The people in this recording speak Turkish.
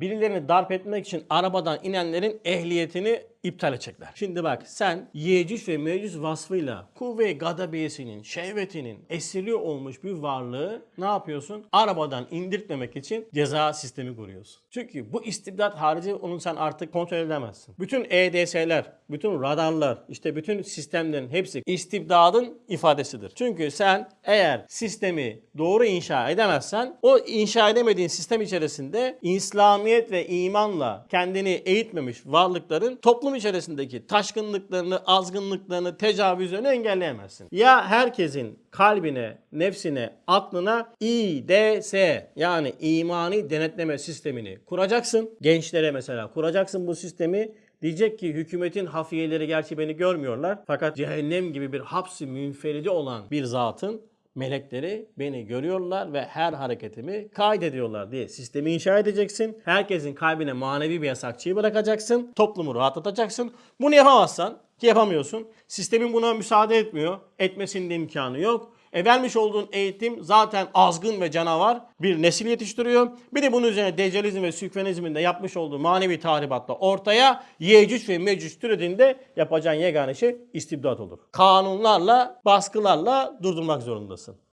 Birilerini darp etmek için arabadan inenlerin ehliyetini iptal edecekler. Şimdi bak sen Yecüc ve Mecüc vasfıyla kuvve-i gadabiyesinin, şehvetinin esiri olmuş bir varlığı ne yapıyorsun? Arabadan indirtmemek için ceza sistemi kuruyorsun. Çünkü bu istibdat harici onu sen artık kontrol edemezsin. Bütün EDS'ler, bütün radarlar, işte bütün sistemlerin hepsi istibdadın ifadesidir. Çünkü sen eğer sistemi doğru inşa edemezsen o inşa edemediğin sistem içerisinde İslamiyet ve imanla kendini eğitmemiş varlıkların toplum içerisindeki taşkınlıklarını, azgınlıklarını, tecavüzlerini engelleyemezsin. Ya herkesin kalbine, nefsine, aklına İDS yani imani denetleme sistemini kuracaksın. Gençlere mesela kuracaksın bu sistemi. Diyecek ki hükümetin hafiyeleri gerçi beni görmüyorlar. Fakat cehennem gibi bir hapsi münferidi olan bir zatın melekleri beni görüyorlar ve her hareketimi kaydediyorlar diye sistemi inşa edeceksin. Herkesin kalbine manevi bir yasakçıyı bırakacaksın. Toplumu rahatlatacaksın. Bunu yapamazsan ki yapamıyorsun. Sistemin buna müsaade etmiyor. Etmesinin de imkanı yok. E vermiş olduğun eğitim zaten azgın ve canavar bir nesil yetiştiriyor. Bir de bunun üzerine Deccalizm ve Sükvenizmin de yapmış olduğu manevi tahribatla ortaya Yecüc ve Mecüc türediğinde yapacağın yegane şey istibdat olur. Kanunlarla, baskılarla durdurmak zorundasın.